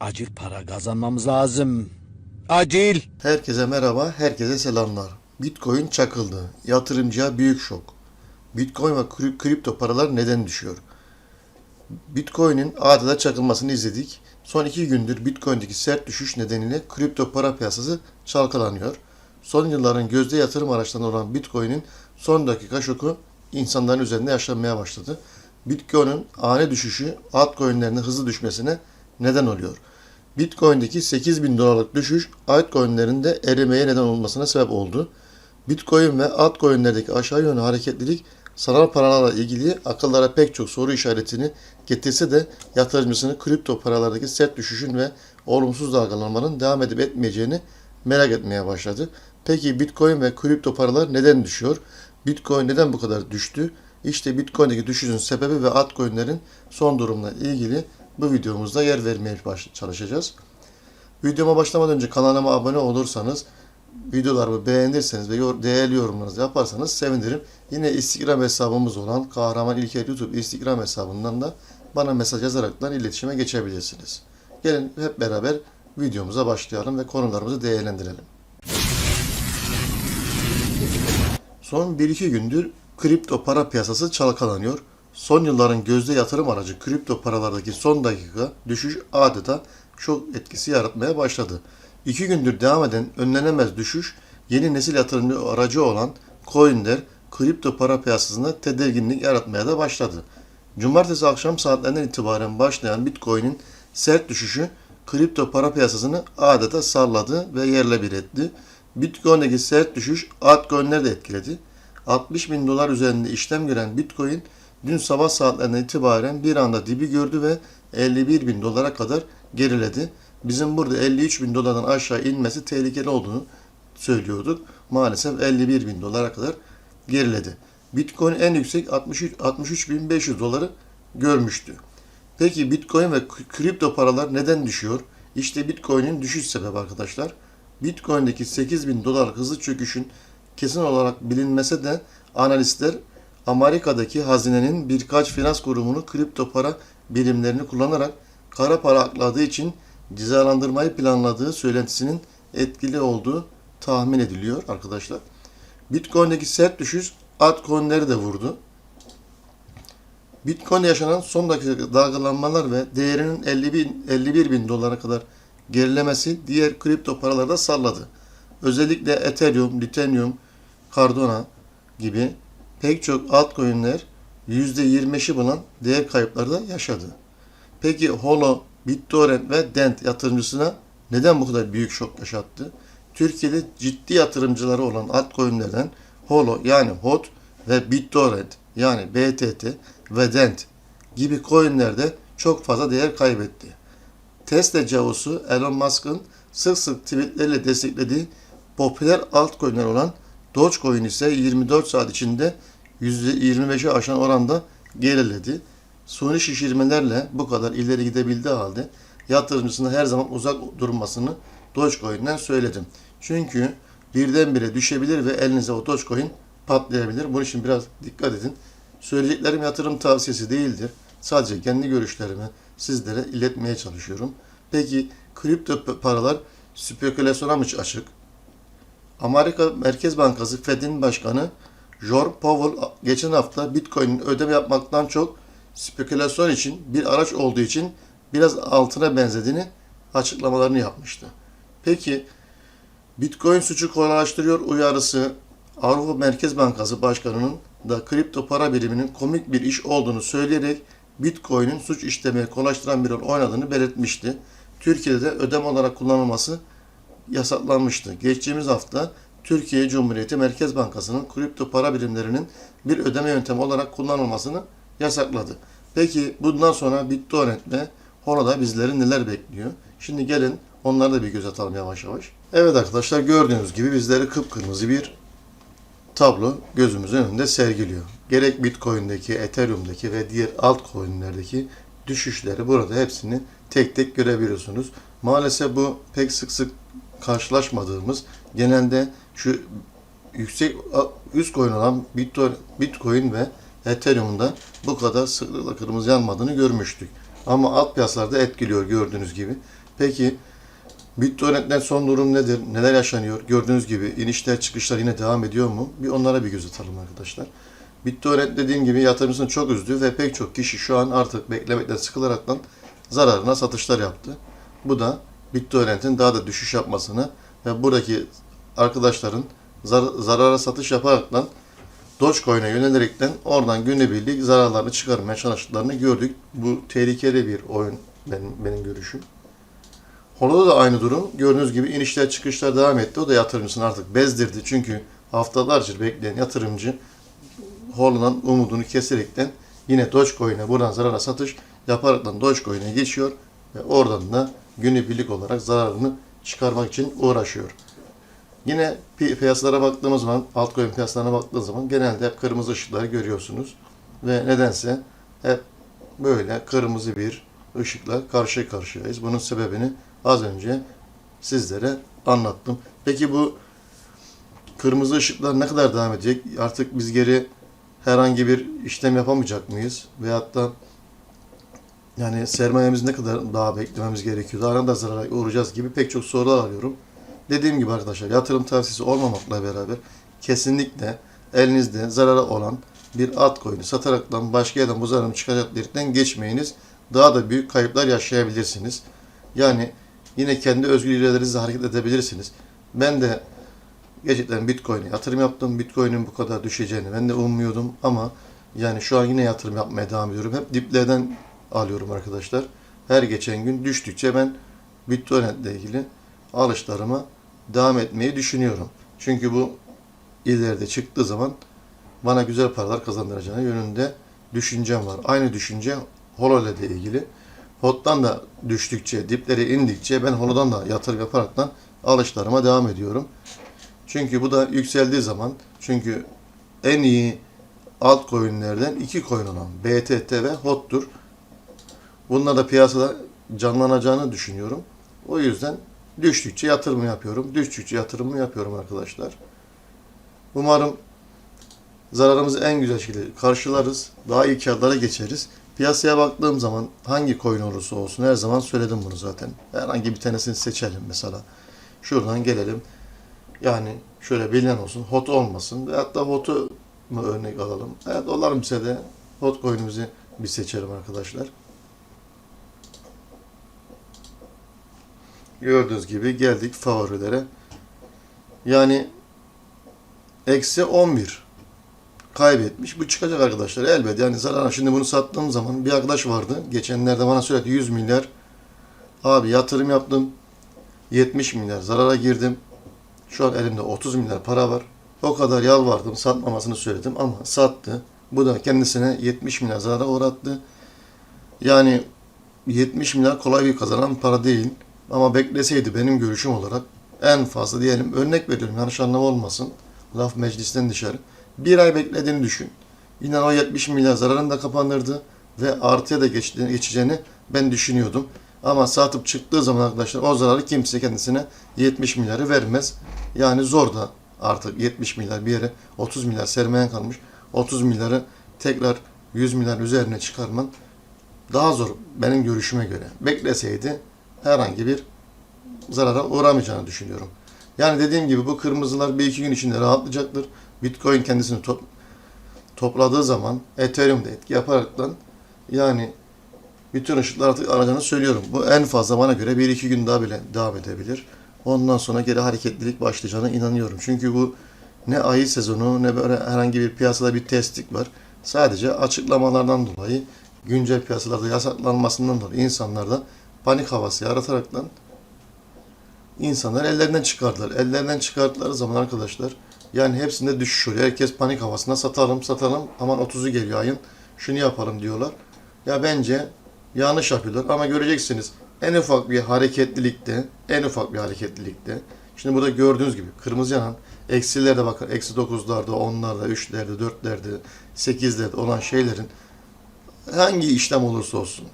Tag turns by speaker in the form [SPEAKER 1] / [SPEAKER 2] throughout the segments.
[SPEAKER 1] Acil para kazanmamız lazım. Acil.
[SPEAKER 2] Herkese merhaba, herkese selamlar. Bitcoin çakıldı. Yatırımcıya büyük şok. Bitcoin ve kri- kripto paralar neden düşüyor? Bitcoin'in adeta çakılmasını izledik. Son iki gündür Bitcoin'deki sert düşüş nedeniyle kripto para piyasası çalkalanıyor. Son yılların gözde yatırım araçlarından olan Bitcoin'in son dakika şoku insanların üzerinde yaşanmaya başladı. Bitcoin'in ani düşüşü altcoin'lerin hızlı düşmesine neden oluyor. Bitcoin'deki 8000 dolarlık düşüş altcoin'lerin de erimeye neden olmasına sebep oldu. Bitcoin ve altcoin'lerdeki aşağı yönlü hareketlilik sanal paralarla ilgili akıllara pek çok soru işaretini getirse de yatırımcısını kripto paralardaki sert düşüşün ve olumsuz dalgalanmanın devam edip etmeyeceğini merak etmeye başladı. Peki Bitcoin ve kripto paralar neden düşüyor? Bitcoin neden bu kadar düştü? İşte Bitcoin'deki düşüşün sebebi ve altcoin'lerin son durumla ilgili bu videomuzda yer vermeye çalışacağız. Videoma başlamadan önce kanalıma abone olursanız, videolarımı beğenirseniz ve değerli yorumlarınızı yaparsanız sevinirim. Yine Instagram hesabımız olan Kahraman İlker YouTube Instagram hesabından da bana mesaj yazaraktan iletişime geçebilirsiniz. Gelin hep beraber videomuza başlayalım ve konularımızı değerlendirelim. Son 1-2 gündür kripto para piyasası çalkalanıyor. Son yılların gözde yatırım aracı kripto paralardaki son dakika düşüş adeta şok etkisi yaratmaya başladı. 2 gündür devam eden önlenemez düşüş yeni nesil yatırım aracı olan coinler kripto para piyasasında tedirginlik yaratmaya da başladı. Cumartesi akşam saatlerinden itibaren başlayan Bitcoin'in sert düşüşü kripto para piyasasını adeta salladı ve yerle bir etti. Bitcoin'deki sert düşüş altcoin'leri de etkiledi. 60 bin dolar üzerinde işlem gören Bitcoin dün sabah saatlerinden itibaren bir anda dibi gördü ve 51 bin dolara kadar geriledi. Bizim burada 53 bin dolardan aşağı inmesi tehlikeli olduğunu söylüyorduk. Maalesef 51 bin dolara kadar geriledi. Bitcoin en yüksek 63 63.500 doları görmüştü. Peki Bitcoin ve kripto paralar neden düşüyor? İşte Bitcoin'in düşüş sebebi arkadaşlar. Bitcoin'deki 8000 dolar hızlı çöküşün kesin olarak bilinmese de analistler Amerika'daki hazinenin birkaç finans kurumunu kripto para birimlerini kullanarak kara para akladığı için cezalandırmayı planladığı söylentisinin etkili olduğu tahmin ediliyor arkadaşlar. Bitcoin'deki sert düşüş altcoin'leri de vurdu. Bitcoin'de yaşanan son dakika dalgalanmalar ve değerinin 50 bin, 51 bin dolara kadar gerilemesi diğer kripto paraları da salladı. Özellikle Ethereum, Lithium, Cardano gibi pek çok altcoin'ler %25'i bulan değer kayıpları da yaşadı. Peki Holo, BitTorrent ve Dent yatırımcısına neden bu kadar büyük şok yaşattı? Türkiye'de ciddi yatırımcıları olan altcoin'lerden Holo yani HOT ve BitTorrent yani BTT ve Dent gibi coin'lerde çok fazla değer kaybetti. Tesla cavusu Elon Musk'ın sık sık tweetleriyle desteklediği popüler altcoin'ler olan Dogecoin ise 24 saat içinde %25'i aşan oranda geriledi. Suni şişirmelerle bu kadar ileri gidebildiği halde yatırımcısına her zaman uzak durmasını Dogecoin'den söyledim. Çünkü birdenbire düşebilir ve elinize o Dogecoin patlayabilir. Bunun için biraz dikkat edin. Söyleyeceklerim yatırım tavsiyesi değildir. Sadece kendi görüşlerimi sizlere iletmeye çalışıyorum. Peki kripto paralar spekülasyona mı açık? Amerika Merkez Bankası Fed'in başkanı Jerome Powell geçen hafta Bitcoin'in ödeme yapmaktan çok spekülasyon için bir araç olduğu için biraz altına benzediğini açıklamalarını yapmıştı. Peki Bitcoin suçu kolaylaştırıyor uyarısı Avrupa Merkez Bankası Başkanı'nın da kripto para biriminin komik bir iş olduğunu söyleyerek Bitcoin'in suç işlemeye kolaylaştıran bir rol oynadığını belirtmişti. Türkiye'de de ödeme olarak kullanılması yasaklanmıştı. Geçtiğimiz hafta Türkiye Cumhuriyeti Merkez Bankası'nın kripto para birimlerinin bir ödeme yöntemi olarak kullanılmasını yasakladı. Peki bundan sonra BitTorrent ve Holo'da bizleri neler bekliyor? Şimdi gelin onlara da bir göz atalım yavaş yavaş. Evet arkadaşlar gördüğünüz gibi bizleri kıpkırmızı bir tablo gözümüzün önünde sergiliyor. Gerek Bitcoin'deki, Ethereum'daki ve diğer altcoin'lerdeki düşüşleri burada hepsini tek tek görebiliyorsunuz. Maalesef bu pek sık sık karşılaşmadığımız genelde şu yüksek üst Bitcoin, Bitcoin ve Ethereum'da bu kadar sıklıkla kırmızı yanmadığını görmüştük. Ama alt piyasalarda etkiliyor gördüğünüz gibi. Peki BitTorrent'ten son durum nedir? Neler yaşanıyor? Gördüğünüz gibi inişler çıkışlar yine devam ediyor mu? Bir onlara bir göz atalım arkadaşlar. BitTorrent dediğim gibi yatırımcısını çok üzdü ve pek çok kişi şu an artık beklemekten sıkılaraktan zararına satışlar yaptı. Bu da BitTorrent'in daha da düşüş yapmasını ve buradaki arkadaşların zar- zarara satış yaparaktan Dogecoin'e yönelerekten oradan günübirlik zararlarını çıkarmaya çalıştıklarını gördük. Bu tehlikeli bir oyun benim, benim görüşüm. Holo'da da aynı durum. Gördüğünüz gibi inişler çıkışlar devam etti. O da yatırımcısını artık bezdirdi. Çünkü haftalarca bekleyen yatırımcı Holo'dan umudunu keserekten yine Dogecoin'e buradan zarara satış yaparaktan Dogecoin'e geçiyor ve oradan da günübirlik olarak zararını çıkarmak için uğraşıyor. Yine pi- piyasalara baktığımız zaman, altcoin piyasalarına baktığımız zaman genelde hep kırmızı ışıkları görüyorsunuz. Ve nedense hep böyle kırmızı bir ışıkla karşı karşıyayız. Bunun sebebini az önce sizlere anlattım. Peki bu kırmızı ışıklar ne kadar devam edecek? Artık biz geri herhangi bir işlem yapamayacak mıyız? Veyahut da yani sermayemiz ne kadar daha beklememiz gerekiyor? Daha ne kadar zarara uğrayacağız gibi pek çok sorular alıyorum. Dediğim gibi arkadaşlar yatırım tavsiyesi olmamakla beraber kesinlikle elinizde zarara olan bir altcoin'i sataraktan başka yerden bu zararın çıkacak dedikten geçmeyiniz. Daha da büyük kayıplar yaşayabilirsiniz. Yani yine kendi özgür iradelerinizle hareket edebilirsiniz. Ben de gerçekten Bitcoin'e yatırım yaptım. Bitcoin'in bu kadar düşeceğini ben de ummuyordum ama yani şu an yine yatırım yapmaya devam ediyorum. Hep diplerden alıyorum arkadaşlar. Her geçen gün düştükçe ben Bitcoin ile ilgili alışlarıma devam etmeyi düşünüyorum. Çünkü bu ileride çıktığı zaman bana güzel paralar kazandıracağına yönünde düşüncem var. Aynı düşünce Holo ile ilgili. HOT'tan da düştükçe, diplere indikçe ben Holo'dan da yatırım yaparaktan alışlarıma devam ediyorum. Çünkü bu da yükseldiği zaman çünkü en iyi altcoin'lerden iki coin olan BTT ve HOT'tur. Bunlar da piyasada canlanacağını düşünüyorum. O yüzden düştükçe yatırım yapıyorum. Düştükçe yatırımı yapıyorum arkadaşlar. Umarım zararımızı en güzel şekilde karşılarız. Daha iyi karlara geçeriz. Piyasaya baktığım zaman hangi coin olursa olsun her zaman söyledim bunu zaten. Herhangi bir tanesini seçelim mesela. Şuradan gelelim. Yani şöyle bilinen olsun. Hot olmasın. Da Hot'u mu örnek alalım. Evet olarımsa de Hot coin'imizi bir seçelim arkadaşlar. Gördüğünüz gibi geldik favorilere. Yani eksi 11 kaybetmiş. Bu çıkacak arkadaşlar elbet. Yani zarar. Şimdi bunu sattığım zaman bir arkadaş vardı. Geçenlerde bana söyledi 100 milyar. Abi yatırım yaptım. 70 milyar zarara girdim. Şu an elimde 30 milyar para var. O kadar yalvardım satmamasını söyledim ama sattı. Bu da kendisine 70 milyar zarara uğrattı. Yani 70 milyar kolay bir kazanan para değil. Ama bekleseydi benim görüşüm olarak en fazla diyelim örnek veriyorum yanlış anlama olmasın. Laf meclisten dışarı. Bir ay beklediğini düşün. Yine o 70 milyar zararın da kapanırdı ve artıya da geçeceğini ben düşünüyordum. Ama satıp çıktığı zaman arkadaşlar o zararı kimse kendisine 70 milyarı vermez. Yani zor da artık 70 milyar bir yere 30 milyar sermayen kalmış. 30 milyarı tekrar 100 milyar üzerine çıkarman daha zor benim görüşüme göre. Bekleseydi herhangi bir zarara uğramayacağını düşünüyorum. Yani dediğim gibi bu kırmızılar bir iki gün içinde rahatlayacaktır. Bitcoin kendisini top, topladığı zaman Ethereum de etki yaparaktan yani bütün ışıklar artık aracını söylüyorum. Bu en fazla bana göre bir iki gün daha bile devam edebilir. Ondan sonra geri hareketlilik başlayacağına inanıyorum. Çünkü bu ne ayı sezonu ne böyle herhangi bir piyasada bir testlik var. Sadece açıklamalardan dolayı güncel piyasalarda yasaklanmasından dolayı insanlarda panik havası yarataraktan insanlar ellerinden çıkardılar. Ellerinden çıkarttıkları zaman arkadaşlar yani hepsinde düşüş oluyor. Herkes panik havasına satalım satalım aman 30'u geliyor ayın şunu yapalım diyorlar. Ya bence yanlış yapıyorlar ama göreceksiniz en ufak bir hareketlilikte en ufak bir hareketlilikte şimdi burada gördüğünüz gibi kırmızı yanan eksilerde bakın eksi 9'larda 10'larda 3'lerde 4'lerde 8'lerde olan şeylerin hangi işlem olursa olsun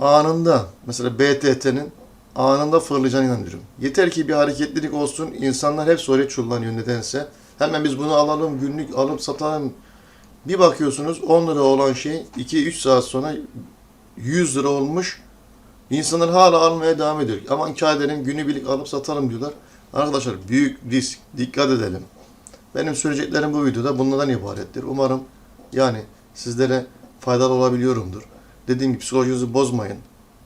[SPEAKER 2] anında mesela BTT'nin anında fırlayacağına inanıyorum. Yeter ki bir hareketlilik olsun. insanlar hep oraya çullanıyor nedense. Hemen biz bunu alalım, günlük alıp satalım. Bir bakıyorsunuz 10 lira olan şey 2-3 saat sonra 100 lira olmuş. İnsanlar hala almaya devam ediyor. Aman kâr edelim, günübirlik alıp satalım diyorlar. Arkadaşlar büyük risk. Dikkat edelim. Benim söyleyeceklerim bu videoda bunlardan ibarettir. Umarım yani sizlere faydalı olabiliyorumdur. Dediğim gibi psikolojinizi bozmayın.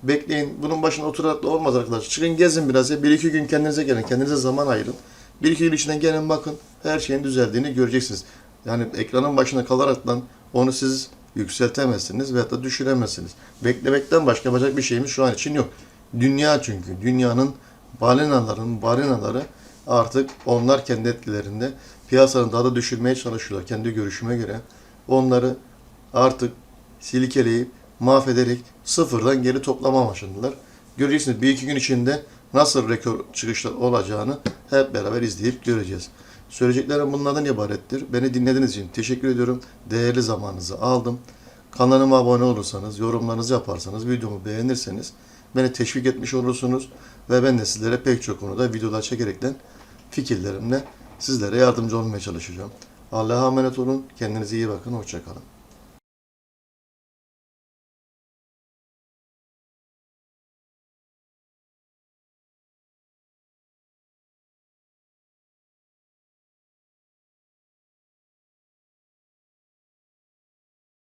[SPEAKER 2] Bekleyin. Bunun başına oturarak da olmaz arkadaşlar. Çıkın gezin biraz ya. Bir iki gün kendinize gelin. Kendinize zaman ayırın. Bir iki gün içinden gelin bakın. Her şeyin düzeldiğini göreceksiniz. Yani ekranın başına kalaraktan onu siz yükseltemezsiniz veyahut da düşüremezsiniz. Beklemekten başka yapacak bir şeyimiz şu an için yok. Dünya çünkü. Dünyanın balinaların balinaları artık onlar kendi etkilerinde piyasanın daha da düşürmeye çalışıyorlar. Kendi görüşüme göre. Onları artık silkeleyip mahvederek sıfırdan geri toplama başladılar. Göreceksiniz bir iki gün içinde nasıl rekor çıkışlar olacağını hep beraber izleyip göreceğiz. Söyleyeceklerim bunlardan ibarettir. Beni dinlediğiniz için teşekkür ediyorum. Değerli zamanınızı aldım. Kanalıma abone olursanız, yorumlarınızı yaparsanız, videomu beğenirseniz beni teşvik etmiş olursunuz. Ve ben de sizlere pek çok konuda videolar çekerekten fikirlerimle sizlere yardımcı olmaya çalışacağım. Allah'a emanet olun. Kendinize iyi bakın. Hoşçakalın.